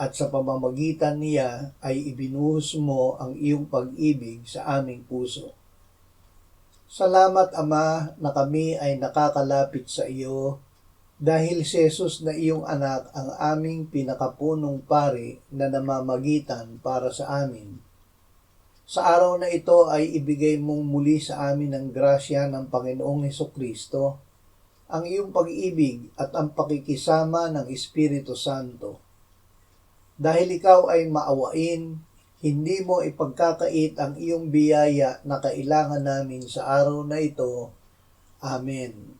at sa pamamagitan niya ay ibinuhos mo ang iyong pag-ibig sa aming puso. Salamat Ama na kami ay nakakalapit sa iyo dahil si Jesus na iyong anak ang aming pinakapunong pari na namamagitan para sa amin. Sa araw na ito ay ibigay mong muli sa amin ang grasya ng Panginoong Heso Kristo, ang iyong pag-ibig at ang pakikisama ng Espiritu Santo. Dahil ikaw ay maawain, hindi mo ipagkakait ang iyong biyaya na kailangan namin sa araw na ito. Amen.